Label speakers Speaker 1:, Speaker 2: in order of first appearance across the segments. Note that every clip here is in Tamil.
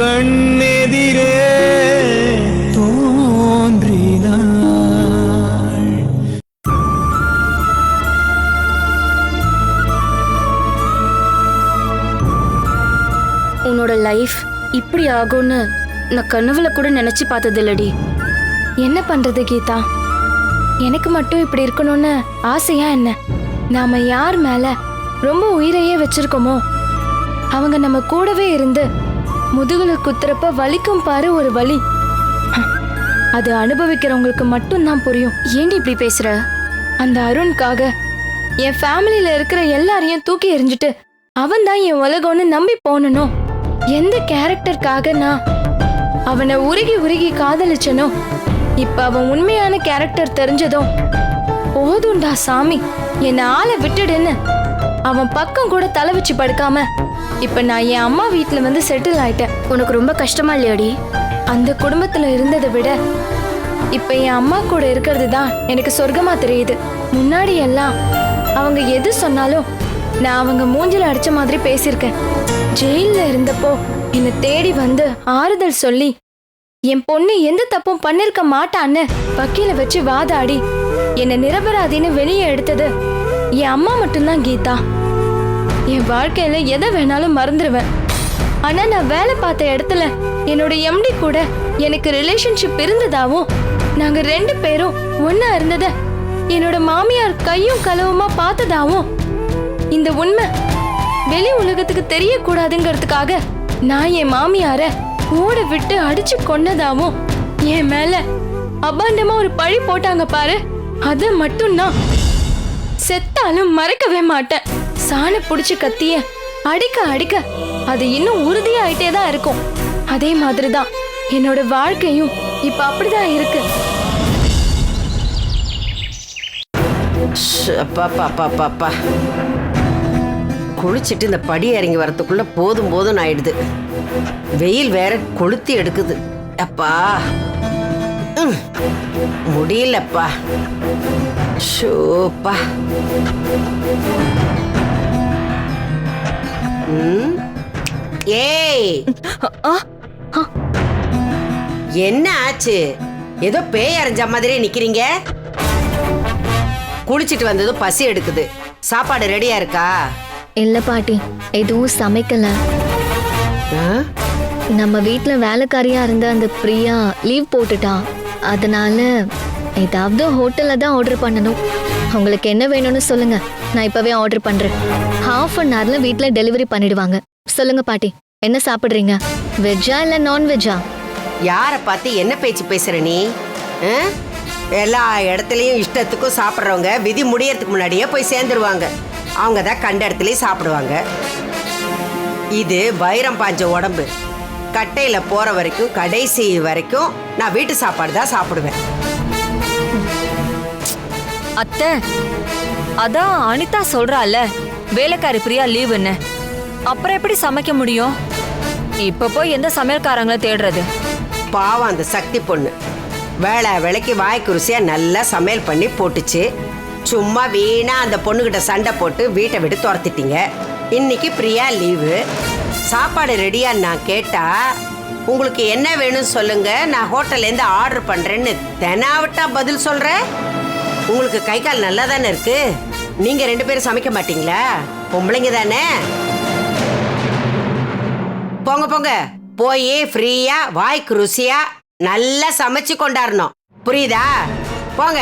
Speaker 1: கண்ணெதிரே
Speaker 2: உன்னோட லைஃப் இப்படி ஆகும்னு நான் கனவுல கூட நினைச்சு பார்த்ததில்லடி.
Speaker 3: என்ன பண்றது கீதா? எனக்கு மட்டும் இப்படி இருக்கணும்னு ஆசையா என்ன? நாம யார் மேல ரொம்ப உயிரையே வச்சிருக்கோமோ? அவங்க நம்ம கூடவே இருந்து முதுகுல குத்துறப்ப வலிக்கும் பாரு ஒரு வலி. அது அனுபவிக்கிறவங்களுக்கு மட்டும்தான் புரியும்.
Speaker 2: ஏண்டி இப்படி பேசுற?
Speaker 3: அந்த அருண்காக என் ஃபேமிலியில இருக்கிற எல்லாரையும் தூக்கி எறிஞ்சிட்டு அவன் தான் என் உலகம்னு நம்பி போனனும் எந்த கேரக்டருக்காக நான் அவனை உருகி உருகி காதலிச்சனோ? இப்ப அவன் உண்மையான கேரக்டர் தெரிஞ்சதும் போதும்டா சாமி என்னை ஆளை விட்டுடுன்னு அவன் பக்கம் கூட தலை வச்சு படுக்காம இப்போ நான் என் அம்மா வீட்டில் வந்து செட்டில் ஆயிட்டேன்.
Speaker 2: உனக்கு ரொம்ப கஷ்டமா இல்லையாடி?
Speaker 3: அந்த குடும்பத்தில் இருந்ததை விட இப்போ என் அம்மா கூட இருக்கிறது தான் எனக்கு சொர்க்கமா தெரியுது. முன்னாடி எல்லாம் அவங்க எது சொன்னாலும் நான் அவங்க மூஞ்சில் அடித்த மாதிரி பேசியிருக்கேன். ஜெயிலில் இருந்தப்போ என்னை தேடி வந்து ஆறுதல் சொல்லி என் பொண்ணு எந்த தப்பும் பண்ணிருக்க மாட்டான்னு வக்கீல வச்சு வாதாடி. என்னை நிரபராதின்னு வெளியே எடுத்தது என் அம்மா மட்டும்தான் கீதா. என் வாழ்க்கையில எதை வேணாலும் மறந்துடுவேன் ஆனா நான் வேலை பார்த்த இடத்துல என்னோட எம்டி கூட எனக்கு ரிலேஷன்ஷிப் இருந்ததாவும் நாங்க ரெண்டு பேரும் ஒன்னா இருந்தத என்னோட மாமியார் கையும் கலவுமா பார்த்ததாவும் இந்த உண்மை வெளி உலகத்துக்கு தெரியக்கூடாதுங்கிறதுக்காக நான் என் மாமியார ஓட விட்டு அடிச்சு கொன்னதாவும் என் மேல அபாண்டமா ஒரு பழி போட்டாங்க பாரு அது மட்டும்தான். செத்தாலும் மறக்கவே மாட்டேன். சாண பிடிச்ச கத்திய அடிக்க அடிக்க அது இன்னும் உறுதியாயிட்டே தான் இருக்கும். அதே மாதிரிதான் என்னோட வாழ்க்கையும் இப்ப அப்படிதான் இருக்கு.
Speaker 4: ஷ், அப்பா குளிச்சிட்டு இந்த படி இறங்கி வரத்துக்குள்ள போதும் போதும் ஆயிடுது. வெயில் வேற கொளுத்தி எடுக்குது. அப்பா. முடியலப்பா. ஷோப்பா. ஏய். என்ன ஆச்சு? ஏதோ பேய் அரைஞ்ச மாதிரி நிக்கிறீங்க? குளிச்சிட்டு வந்ததும் பசி எடுக்குது. சாப்பாடு ரெடியா இருக்கா?
Speaker 5: இல்ல பாட்டி எதுவும் சமைக்கல.
Speaker 4: ஆ?
Speaker 5: நம்ம வீட்ல வேலைக்காரியா இருந்த அந்த பிரியா லீவ் போட்டுட்டா. அதனால ஏதாவது ஹோட்டல்ல தான் ஆர்டர் பண்ணணும். உங்களுக்கு என்ன வேணும்னு சொல்லுங்க. நான் இப்பவே ஆர்டர் பண்றேன். ஹாஃப் அன் ஹவர்ல வீட்ல டெலிவரி பண்ணிடுவாங்க. சொல்லுங்க பாட்டி என்ன சாப்பிடுறீங்க? வெஜ்ஜா இல்ல நான் வெஜ்ஜா
Speaker 4: யார பார்த்து என்ன பேச்சு பேசுற நீ? ஆ? எல்லா இடத்துலயும் இஷ்டத்துக்கும் சாப்பிட்றவங்க விதி முடியறதுக்கு முன்னாடியே போய் சேர்ந்துருவாங்க. அவங்க தான் கண்ட இடத்துலயும் சாப்பிடுவாங்க. இது வைரம் பாஞ்ச உடம்பு. கட்டையில போற வரைக்கும் கடைசி வரைக்கும் நான் வீட்டு சாப்பாடு தான் சாப்பிடுவேன்.
Speaker 6: அத்தை அதான் அனிதா சொல்றால வேலைக்காரி பிரியா லீவுன்னு. அப்புறம் எப்படி சமைக்க முடியும்? இப்ப போய் எந்த சமையல்காரங்களை தேடுறது?
Speaker 4: பாவம் அந்த சக்தி பொண்ணு. வேலை வேலைக்கு வாய்க்கு ருசியா நல்லா சமையல் பண்ணி போட்டுச்சு. சும்மா வீணா அந்த பொண்ணுகிட்ட சண்டை போட்டு வீட்டை விட்டு துரத்திட்டீங்க. இன்னைக்கு பிரியா லீவு. சாப்பாடு ரெடியா நான் கேட்டா உங்களுக்கு என்ன வேணும்னு சொல்லுங்க. நான் ஹோட்டல்லேருந்து ஆர்டர் பண்றேன்னு தெனாவட்டா பதில் சொல்றேன் உங்களுக்கு கை கால் நல்லா தானே இருக்கு? நீங்க ரெண்டு பேரும் சமைக்க மாட்டீங்களா? பொம்பளைங்க தானே? போங்க போங்க. போய் ஃப்ரீயா வாய்க்கு ருசியா நல்லா சமைச்சு கொண்டாடணும். புரியுதா? போங்க.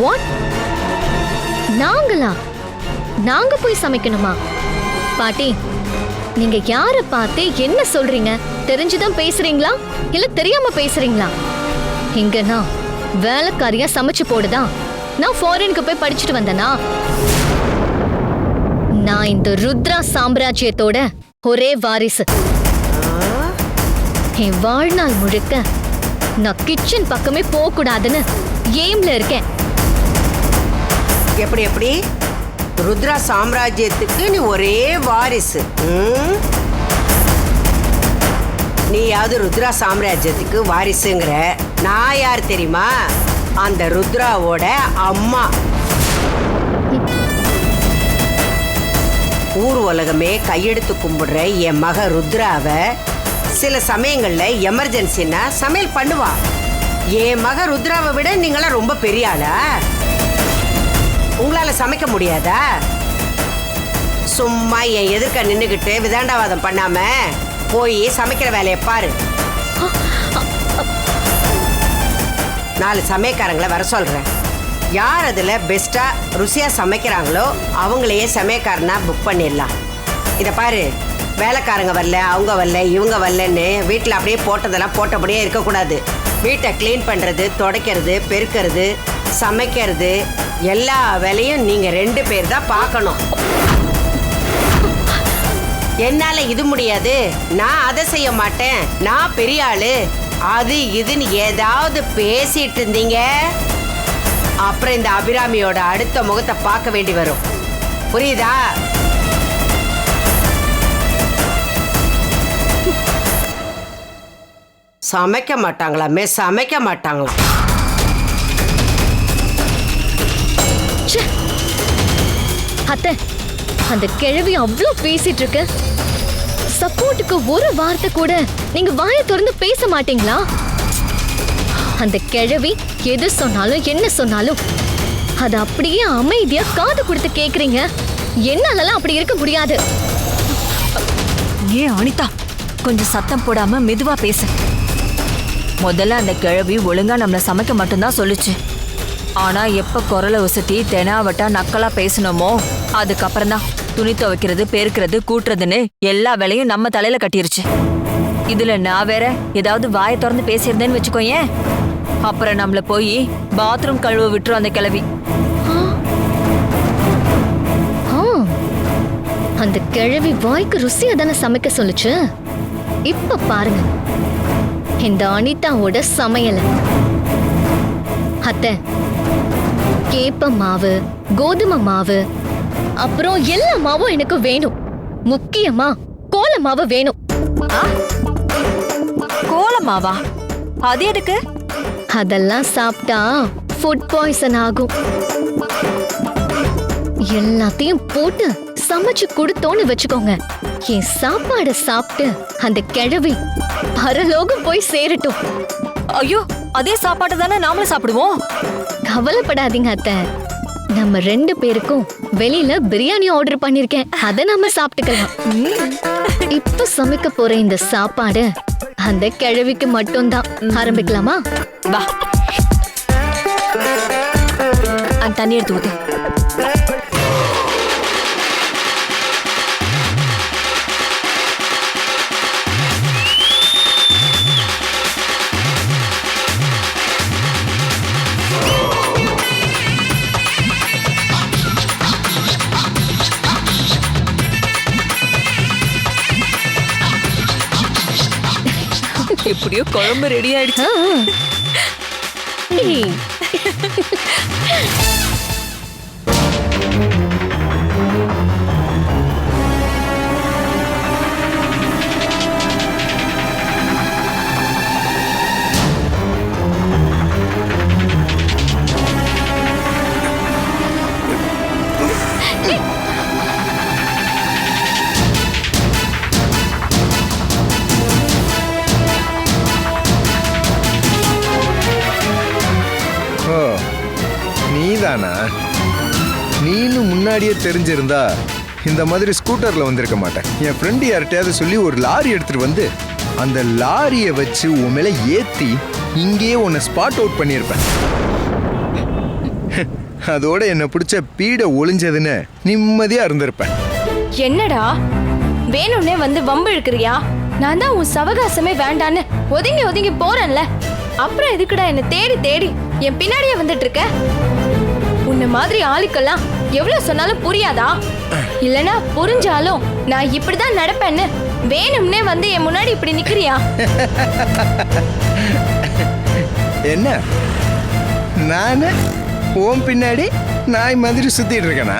Speaker 5: வாட் நாங்களா? நாங்க போய் சமைக்கணுமா? பாட்டி நீங்க யார பார்த்து என்ன சொல்றீங்க? தெரிஞ்சுதான் பேசுறீங்களா? இல்ல தெரியாம பேசுறீங்களா? இங்க நான் வேலைக்காரியா சமைச்சு போடுதா? நான் ஃபாரினுக்கு போய் படிச்சுட்டு வந்தனா? நான் இந்த ருத்ரா சாம்ராஜ்யத்தோட ஒரே வாரிசு. என் வாழ்நாள் முழுக்க நான் கிச்சன் பக்கமே போக கூடாதுன்னு எய்ம்ல இருக்கேன்.
Speaker 4: எப்படி எப்படி? ருத்ரா சாம்ராஜ்யத்துக்கு நீ ஒரே வாரிசு. நீயாவது ருத்ரா சாம்ராஜ்யத்துக்கு வாரிசுங்கிற? நான் யார் தெரியுமா? அந்த ருத்ராவோட அம்மா. ஊர் உலகமே கையெடுத்து கும்பிடுற என் மக ருத்ராவை சில சமயங்களில் எமர்ஜென்சின்னா சமையல் பண்ணுவா. என் மக ருத்ராவை விட நீங்களாம் ரொம்ப பெரிய ஆளா? உங்களால சமைக்க முடியாதா? சும்மா என் எதிர்க்க நின்றுக்கிட்டு விதாண்டாவாதம் பண்ணாம போய் சமைக்கிற வேலையை பாரு. நாலு சமயக்காரங்களை வர சொல்றேன். யார் அதில் பெஸ்டா ருசியா சமைக்கிறாங்களோ அவங்களையே சமயக்காரனா புக் பண்ணிடலாம். இதை பாரு வேலைக்காரங்க வரல அவங்க வரல இவங்க வரலன்னு வீட்டில் அப்படியே போட்டதெல்லாம் போட்டபடியே இருக்கக்கூடாது. வீட்டை க்ளீன் பண்ணுறது துடைக்கிறது பெருக்கிறது சமைக்கிறது எல்லா வேலையும் நீங்கள் ரெண்டு பேர் தான் பார்க்கணும். என்னால இது முடியாது. நான் அதை செய்ய மாட்டேன். நான் பெரிய ஆளு. அது இதுன்னு ஏதாவது பேசிட்டு இருந்தீங்க? அப்புறம் இந்த அபிராமியோட அடுத்த முகத்தை பார்க்க வேண்டி வரும். புரியுதா? சமைக்க மாட்டாங்களாமே சமைக்க மாட்டாங்களாம்.
Speaker 5: அத்தை அந்த கிழவி அவ்வளோ பேசிட்டு இருக்க. சப்போர்ட்டுக்கு ஒரு வார்த்தை கூட நீங்க வாயை திறந்து பேச மாட்டீங்களா? அந்த கிழவி எது சொன்னாலும் என்ன சொன்னாலும் அது அப்படியே அமைதியா காது கொடுத்து கேக்குறீங்க. என்னாலலாம் அப்படி இருக்க முடியாது.
Speaker 6: ஏன் அனிதா கொஞ்சம் சத்தம் போடாம மெதுவா பேசு. முதல்ல அந்த கிழவி ஒழுங்கா நம்மள சமைக்க மட்டும்தான் சொல்லுச்சு. ஆனா எப்ப குரலை உசத்தி தெனாவட்டா நக்கலா பேசணுமோ? அதுக்கப்புறம் தான் துணி துவைக்கிறது பெருக்கிறது கூட்டுறதுன்னு எல்லா வேலையும் நம்ம தலையில கட்டிருச்சு. இதுல நான் வேற ஏதாவது வாயை திறந்து பேசியிருந்தேன்னு வச்சுக்கோயேன் அப்புறம் நம்மள போய் பாத்ரூம் கழுவ விட்டுரும் அந்த கிழவி.
Speaker 5: அந்த கிழவி வாய்க்கு ருசியா தானே சமைக்க சொல்லுச்சு? இப்ப பாருங்க. இந்த அனிதாவோட சமையல. அத்தை கேப்ப மாவு கோதுமை மாவு அப்புறம் எல்லா மாவும் எனக்கு வேணும். முக்கியமா கோல மாவு வேணும்.
Speaker 6: கோலமாவா அது எதுக்கு?
Speaker 5: அதெல்லாம் சாப்பிட்டா ஃபுட் பாய்சன் ஆகும். எல்லாத்தையும் போட்டு சமைச்சு கொடுத்தோன்னு வச்சுக்கோங்க. என் சாப்பாடை சாப்பிட்டு அந்த கிழவி பரலோகம் போய் சேரட்டும்.
Speaker 6: ஐயோ அதே சாப்பாட்டை தானே நாமளும் சாப்பிடுவோம்?
Speaker 5: கவலைப்படாதீங்க அத்தை. நம்ம ரெண்டு பேருக்கும் வெளியில பிரியாணி ஆர்டர் பண்ணிருக்கேன். அதை நம்ம சாப்பிட்டுக்கலாம். இப்ப சமைக்க போற இந்த சாப்பாடு அந்த கிழவிக்கு மட்டும்தான். ஆரம்பிக்கலாமா?
Speaker 6: வா. தண்ணி எடுத்து ஊத்து. எப்படியோ குழம்பு ரெடி ஆயிடுச்சு.
Speaker 1: நீதானா நீனு முன்னாடியே தெரிஞ்சிருந்தா இந்த மாதிரி ஸ்கூட்டர்ல வந்திருக்க மாட்டேன். என் ஃப்ரெண்டு யார்கிட்டயாவது சொல்லி ஒரு லாரி எடுத்துட்டு வந்து அந்த லாரியை வச்சு உன் மேல ஏத்தி இங்கேயே உன்னை ஸ்பாட் அவுட் பண்ணியிருப்பேன். அதோட என்னை பிடிச்ச பீடை ஒளிஞ்சதுன்னு நிம்மதியா இருந்திருப்பேன்.
Speaker 3: என்னடா? வேணும்னே வந்து வம்பு இழுக்கிறியா? நான் தான் உன் சவகாசமே வேண்டான்னு ஒதுங்கி ஒதுங்கி போறேன்ல. அப்புறம் எதுக்குடா என்ன தேடி தேடி என் பின்னாடியே வந்துட்டு இருக்க? உன்ன மாதிரி ஆளுக்கெல்லாம் எவ்வளவு சொன்னாலும் புரியாதா? இல்லனா புரிஞ்சாலும் நான் இப்படிதான் நடப்பேன்னு வேணும்னே வந்து என் முன்னாடி இப்படி நிக்கிறியா?
Speaker 1: என்ன? நானு? உன் பின்னாடி நாய் மாதிரி சுத்திட்டு இருக்கேனா?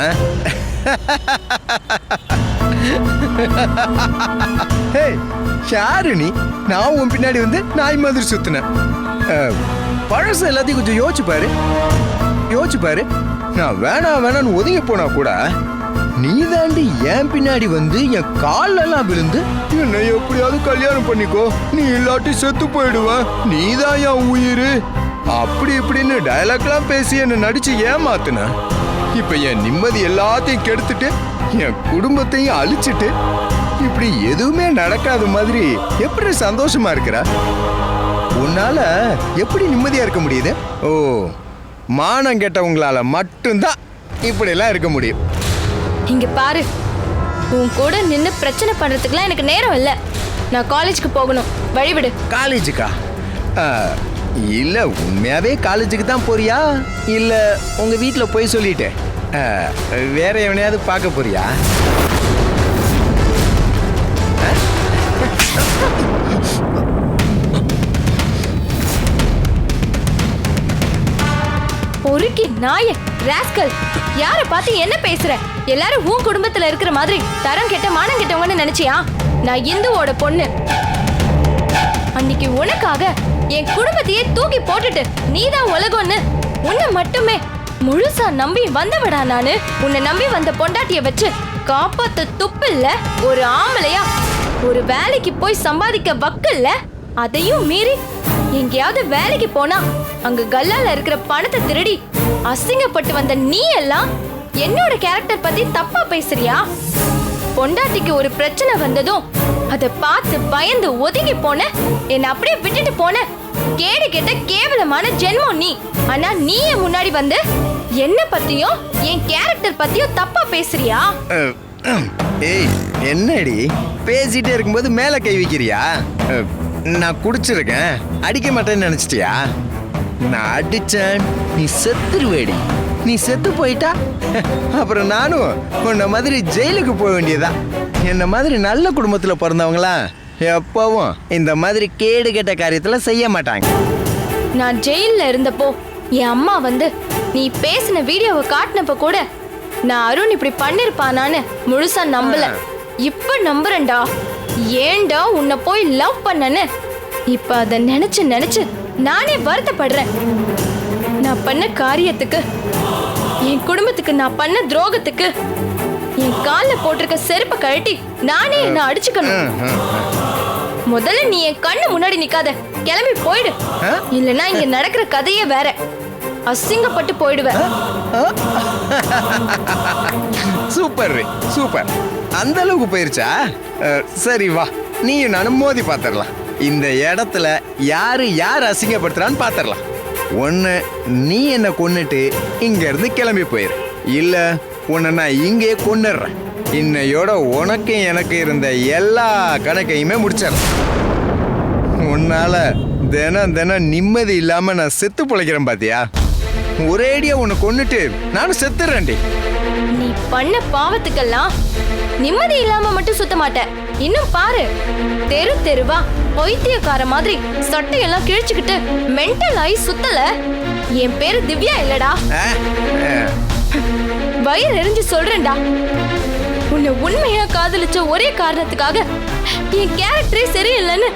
Speaker 1: ஹே நான் உன் பின்னாடி வந்து நாய் மாதிரி சுத்தினேன். பழசு எல்லாத்தையும் கொஞ்சம் யோசிச்சு பாரு. யோசிச்சு பாரு. நான் வேணாம் வேணாம்னு ஒதுங்கி போனா கூட நீ தாண்டி என் பின்னாடி வந்து என் காலெல்லாம் விழுந்து என்னை எப்படியாவது கல்யாணம் பண்ணிக்கோ. நீ இல்லாட்டி செத்து போயிடுவ நீ தான் என் உயிர். அப்படி இப்படின்னு டயலாக்லாம் பேசி என்னை நடிச்சு ஏமாத்துன. இப்ப என் நிம்மதி எல்லாத்தையும் கெடுத்துட்டு என் குடும்பத்தையும் அழிச்சிட்டு இப்படி எதுவுமே நடக்காத மாதிரி எப்படி சந்தோஷமா இருக்கிற? உன்னால எப்படி நிம்மதியா இருக்க முடியுது? ஓ மானம் கெட்டவங்களால மட்டும்தான் இப்படியெல்லாம் இருக்க முடியும்.
Speaker 3: இங்க பாரு. உன் கூட நின்னு பிரச்சனை பண்றதுக்குலாம் எனக்கு நேரம் இல்ல. நான் காலேஜ்க்கு போகணும். வழிவிடு.
Speaker 1: காலேஜுக்கா? ஆ, இல்ல உண்மையாவே காலேஜுக்கு தான் போறியா? இல்ல உங்க வீட்ல போய் சொல்லிட்டு ஆ, வேற எவனையாவது பார்க்க போறியா?
Speaker 3: பொறுக்கி நாய ராஸ்கல் யார பார்த்து என்ன பேசுற? எல்லாரும் உன் குடும்பத்துல இருக்கிற மாதிரி தரம் கெட்ட மானம் கெட்டவங்கன்னு நினைச்சியா? நான் இந்துவோட பொண்ணு. அன்னைக்கு உனக்காக என் குடும்பத்தையே தூக்கி போட்டுட்டு நீதான் உலகம்னு உன்னை மட்டுமே முழுசா நம்பி வந்தவடா நானு. உன்னை நம்பி வந்த பொண்டாட்டிய வச்சு காப்பாத்த துப்பில்ல ஒரு ஆம்பளையா? ஒரு வேலைக்கு போய் சம்பாதிக்க வக்கல்ல? அதையும் மீறி எங்கேயாவது வேலைக்கு போனா அங்க கல்லால இருக்கிற பணத்தை திருடி அசிங்கப்பட்டு வந்த நீ எல்லாம் என்னோட கேரக்டர் பத்தி தப்பா பேசுறியா? பொண்டாட்டிக்கு ஒரு பிரச்சனை வந்ததும் அதை பார்த்து பயந்து ஒதுங்கி போன என்ன அப்படியே விட்டுட்டு போன கேடு கேட்ட கேவலமான ஜென்மம் நீ. ஆனா நீ முன்னாடி வந்து என்ன பத்தியும் என் கேரக்டர் பத்தியும் தப்பா பேசுறியா?
Speaker 1: ஏய் என்னடி? பேசிட்டே இருக்கும்போது மேல கை வைக்கிறியா? நான் குடிச்சிருக்கேன். அடிக்க மாட்டேன்னு நினைச்சிட்டியா? நான் அடிச்சேன். நீ செத்துருவேடி. நீ செத்து போயிட்டா? அப்புறம் நானும் உன்ன மாதிரி ஜெயிலுக்கு போக வேண்டியதா? என்ன மாதிரி நல்ல குடும்பத்துல பிறந்தவங்களாம் எப்பவும் இந்த மாதிரி கேடு கெட்ட காரியத்துல செய்ய மாட்டாங்க.
Speaker 3: நான் ஜெயில்ல இருந்தப்போ என் அம்மா வந்து நீ பேசின வீடியோவை காட்டினப்ப கூட நான் அருண் இப்படி பண்ணிருப்பானான்னு முழுசா நம்பல. இப்ப நம்புறேன்டா. ஏன்டா உன்னை போய் லவ் பண்ணனு இப்ப அத நினைச்சு நினைச்சு நானே வருத்தப்படுறேன். நான் பண்ண காரியத்துக்கு என் குடும்பத்துக்கு நான் பண்ண துரோகத்துக்கு என் கால்ல போட்டிருக்க செருப்பை கழட்டி நானே என்ன அடிச்சுக்கணும். முதல்ல நீ என் கண்ணு முன்னாடி நிக்காத. கிளம்பி போயிடு.
Speaker 1: ஆ?
Speaker 3: இல்லனா இங்க நடக்கிற கதையே வேற. அசிங்கப்பட்டு போயிடுவேன்.
Speaker 1: சூப்பர் ரே சூப்பர். அந்த அளவுக்கு போயிருச்சா? சரி வா நீயும் நானும் மோதி பார்த்துடலாம் இந்த இடத்துல யாரு யார் அசிங்கப்படுத்துறான்னு பார்த்துடலாம் ஒன்று நீ என்னை கொன்னுட்டு இங்க இருந்து கிளம்பி போயிரு. இல்ல உன்னை நான் இங்கே கொன்னுடுறேன். இன்னையோட உனக்கும் எனக்கு இருந்த எல்லா கணக்கையுமே முடிச்சிடலாம். உன்னால தினம் தினம் நிம்மதி இல்லாம நான் செத்து பிழைக்கிறேன் பாத்தியா? ஒரேடியா உன்னை கொன்னுட்டு நானும் செத்துறேன்டி.
Speaker 3: நீ பண்ண பாவத்துக்கெல்லாம் நிம்மதி இல்லாம மட்டும் சுத்த மாட்ட. இன்னும் பாரு தெரு தெருவா பைத்தியக்கார மாதிரி சட்டையெல்லாம் கிழிச்சுக்கிட்டு மென்டல் ஆகி சுத்தல. என் பேரு திவ்யா இல்லடா. வயிறு எரிஞ்சு சொல்றேன்டா. உன்னை உண்மையா காதலிச்ச ஒரே காரணத்துக்காக என் கேரக்டரே சரியில்லைன்னு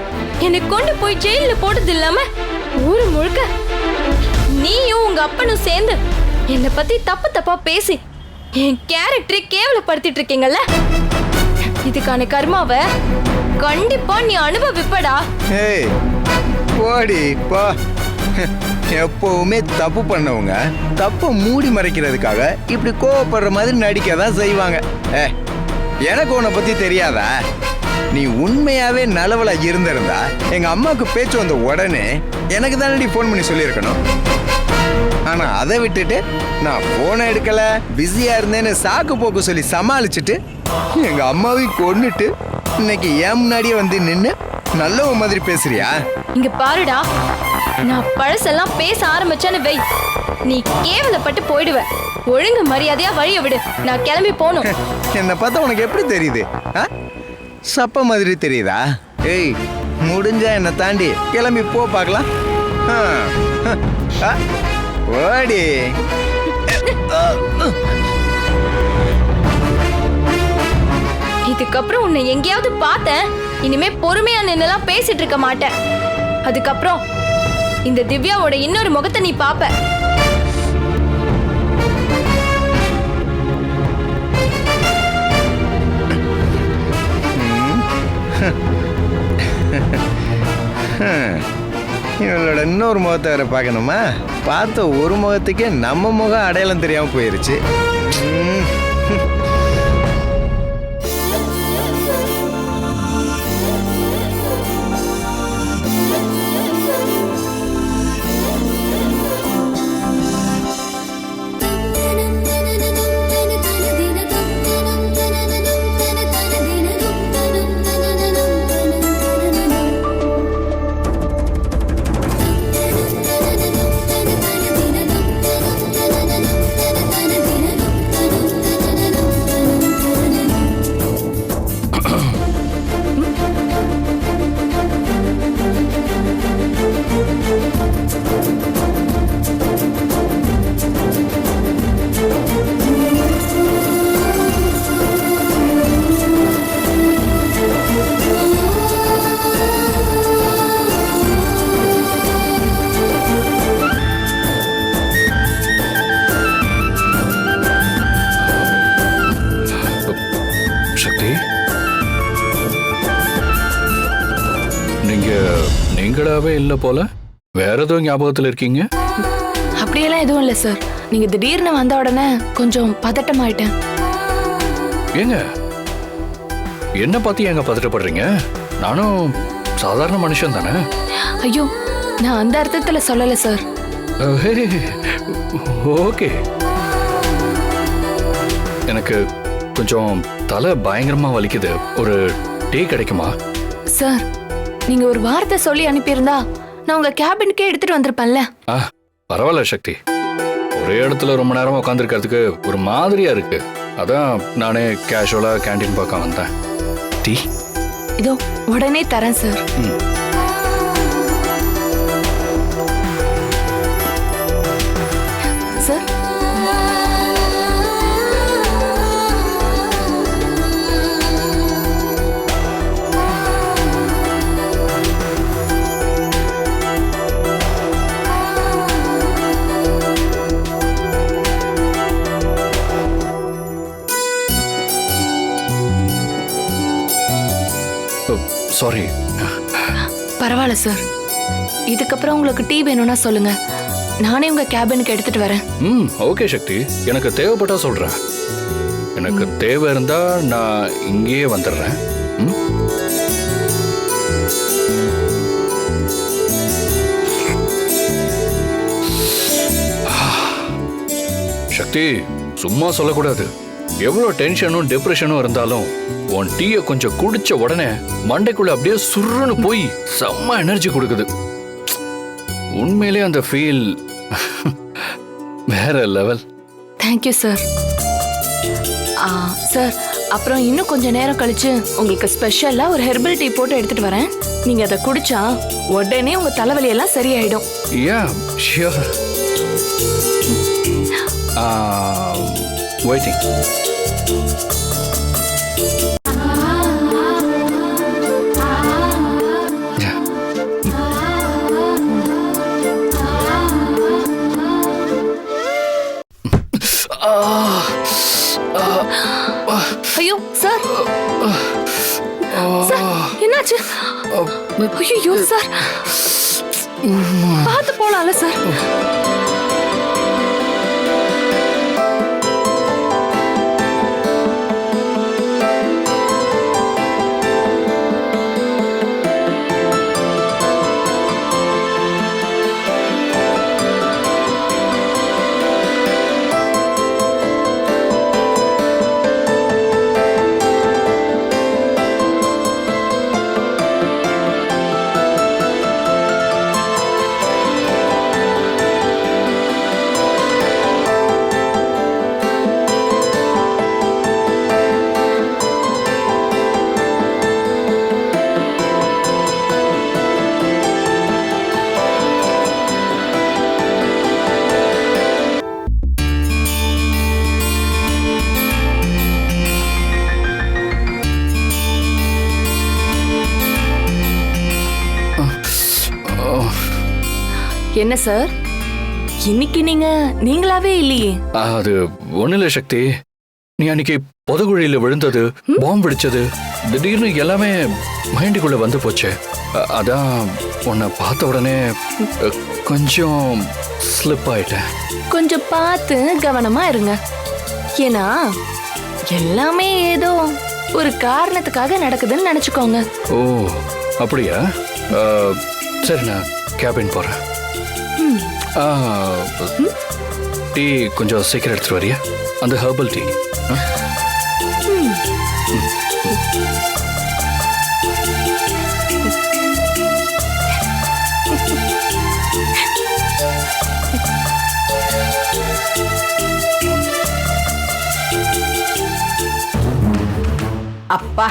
Speaker 3: என்னை கொண்டு போய் ஜெயில போட்டது இல்லாம ஊரு முழுக்க நீயும் உங்க அப்பனும் சேர்ந்து என்னை பத்தி தப்பு தப்பா பேசி என் கேரக்டரை கேவலப்படுத்திட்டு இருக்கீங்கல்ல? இதுக்கான கர்மாவை கண்டிப்பா நீ அனுபவிப்படா.
Speaker 1: ஏய் போடி எப்பவுமே தப்பு பண்ணவங்க தப்பை மூடி மறைக்கிறதுக்காக இப்படி கோவப்படுற மாதிரி நடிக்க தான் செய்வாங்க. ஏ எனக்கு உன்னை பத்தி தெரியாதா? நீ உண்மையாவே நலவலா இருந்திருந்தா எங்க அம்மாவுக்கு பேச்சு வந்த உடனே எனக்கு தானடி ஃபோன் பண்ணி சொல்லியிருக்கணும். ஆனா அதை விட்டுட்டு நான் போனை எடுக்கல. பிஸியா இருந்தேன்னு சாக்கு போக்கு சொல்லி சமாளிச்சுட்டு எங்க அம்மாவையும் கொன்னுட்டு இன்னைக்கு என் முன்னாடியே வந்து நின்னு நல்லவ மாதிரி பேசுறியா?
Speaker 3: இங்க பாருடா நான் பழசெல்லாம் பேச ஆரம்பிச்சேன்னு வை. நீ கேவலப்பட்டு போயிடுவ. ஒழுங்கு மரியாதையா வழிய விடு. நான் கிளம்பி போகணும்
Speaker 1: என்னை பார்த்தா உனக்கு எப்படி தெரியுது? சப்ப மாதிரி தெரியுதா? ஏய் முடிஞ்சா என்னை தாண்டி கிளம்பி போ பார்க்கலாம். ஆ, ஓடி.
Speaker 3: இதுக்கப்புறம் உன்னை எங்கேயாவது பார்த்தேன். இனிமே பொறுமையா நின்னெல்லாம் பேசிட்டு இருக்க மாட்டேன். அதுக்கப்புறம் இந்த திவ்யாவோட இன்னொரு முகத்தை நீ பாப்ப.
Speaker 1: இவளோட இன்னொரு முகத்தை வேற பார்க்கணுமா? பார்த்த ஒரு முகத்துக்கே நம்ம முகம் அடையாளம் தெரியாமல் போயிருச்சு.
Speaker 7: இல்ல போல. வேற ஏதோ ஞாபகத்துல இருக்கீங்க?
Speaker 8: அப்படியெல்லாம் எதுவும் இல்லை சார் நீங்க திடீர்னு வந்த உடனே கொஞ்சம் பதட்டமாயிட்டேன்.
Speaker 7: ஏங்க? என்ன பார்த்து ஏங்க பதட்டப்படுறீங்க? நானும் சாதாரண மனுஷன் தானே?
Speaker 8: ஐயோ நான் அந்த அர்த்தத்துல சொல்லல சார்
Speaker 7: ஓகே. எனக்கு கொஞ்சம் தலை பயங்கரமா வலிக்குது. ஒரு டீ கிடைக்குமா?
Speaker 8: சார் நீங்க ஒரு வார்த்தை சொல்லி அனுப்பியிருந்தா நான் உங்க கேபினுக்கே எடுத்துட்டு வந்திருப்பேன்ல.
Speaker 7: ஆ பரவாயில்ல சக்தி. ஒரே இடத்துல ரொம்ப நேரம் உட்காந்துருக்கிறதுக்கு ஒரு மாதிரியா இருக்கு. அதான் நானே கேஷுவலா கேண்டீன் பார்க்க வந்தேன். டீ?
Speaker 8: இதோ உடனே தரேன் சார்
Speaker 7: ம்.
Speaker 8: சார். இதுக்கப்புறம் உங்களுக்கு டீ வேணும்னா சொல்லுங்க. நானே உங்க கேபினுக்கு எடுத்துட்டு வரேன்.
Speaker 7: ம் ஓகே சக்தி. எனக்கு தேவைப்பட்டா சொல்றேன். எனக்கு தேவை இருந்தா நான் இங்கேயே வந்துடுறேன். ம்? சக்தி சும்மா சொல்லக்கூடாது. எவ்வளோ டென்ஷனும் டிப்ரெஷனும் இருந்தாலும் உன் டீயை கொஞ்சம் குடிச்ச உடனே மண்டைக்குள்ள அப்படியே சுருன்னு போய் செம்ம எனர்ஜி கொடுக்குது. உண்மையிலே அந்த ஃபீல் வேற லெவல்
Speaker 8: தேங்க்யூ சார் சார் அப்புறம் இன்னும் கொஞ்ச நேரம் கழிச்சு உங்களுக்கு ஸ்பெஷலா ஒரு ஹெர்பல் டீ போட்டு எடுத்துட்டு வரேன். நீங்க அதை குடிச்சா உடனே உங்க தலைவலி எல்லாம் சரியாயிடும்
Speaker 7: யா ஷியோர் வெயிட்டிங்
Speaker 8: ஐயோ சார் சார் என்னாச்சு ஐயோ சார் பார்த்து போலாம்ல சார் என்ன சார் இன்னைக்கு நீங்க நீங்களாவே இல்லையே.
Speaker 7: அது இல்லை சக்தி. நீ அன்னைக்கு புதகுழியில விழுந்தது பாம்பு வெடிச்சது திடீர்னு எல்லாமே மைண்டுக்குள்ள வந்து போச்சு. அதான் உன்னை பார்த்த உடனே கொஞ்சம் ஸ்லிப் ஆயிட்டேன்.
Speaker 3: கொஞ்சம் பார்த்து கவனமா இருங்க. ஏன்னா எல்லாமே ஏதோ ஒரு காரணத்துக்காக நடக்குதுன்னு நினைச்சுக்கோங்க.
Speaker 7: ஓ அப்படியா? சரி நான் கேபின் போறேன். டீ கொஞ்சம் சீக்கிரம் எடுத்துட்டு வரியா? அந்த ஹெர்பல் டீ.
Speaker 4: அப்பா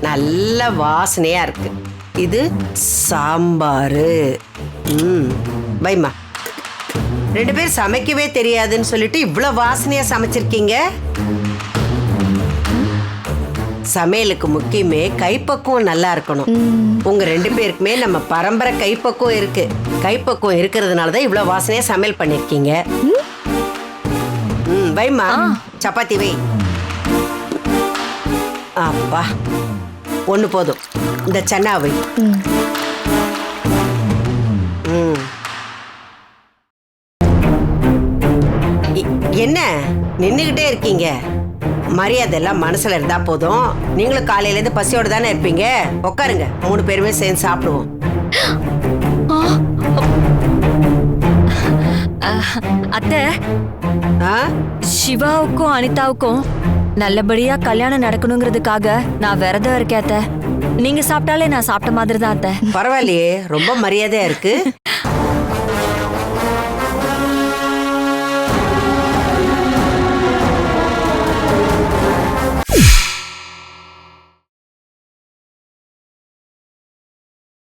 Speaker 4: நல்ல வாசனையா இருக்கு. இது சாம்பாரு. ம். வைமா ரெண்டு பேர் சமைக்கவே தெரியாதுன்னு சொல்லிட்டு இவ்வளோ வாசனையா சமைச்சிருக்கீங்க? சமையலுக்கு முக்கியமே கைப்பக்குவம் நல்லா இருக்கணும். உங்க ரெண்டு பேருக்குமே நம்ம பரம்பரை கைப்பக்குவம் இருக்கு. கைப்பக்குவம் இருக்கிறதுனால தான் இவ்வளோ வாசனையா சமையல் பண்ணிருக்கீங்க. ம் வைமா சப்பாத்தி வை. அப்பா ஒன்று போதும். இந்த சன்னா வை. ம். என்ன? நின்றுக்கிட்டே இருக்கீங்க. மரியாதை எல்லாம் மனசுல இருந்தா போதும். நீங்களும் காலையில இருந்து பசியோட தானே இருப்பீங்க? உட்காருங்க மூணு பேருமே சேர்ந்து சாப்பிடுவோம்.
Speaker 6: அத்தை.
Speaker 4: ஆ?
Speaker 6: சிவாவுக்கும் அனிதாவுக்கும் நல்லபடியா கல்யாணம் நடக்கணுங்கிறதுக்காக நான் விரதம் இருக்கேன் அத்தை. நீங்க சாப்பிட்டாலே நான் சாப்பிட்ட மாதிரி தான் அத்தை.
Speaker 4: பரவாயில்லையே. ரொம்ப மரியாதையா இருக்கு.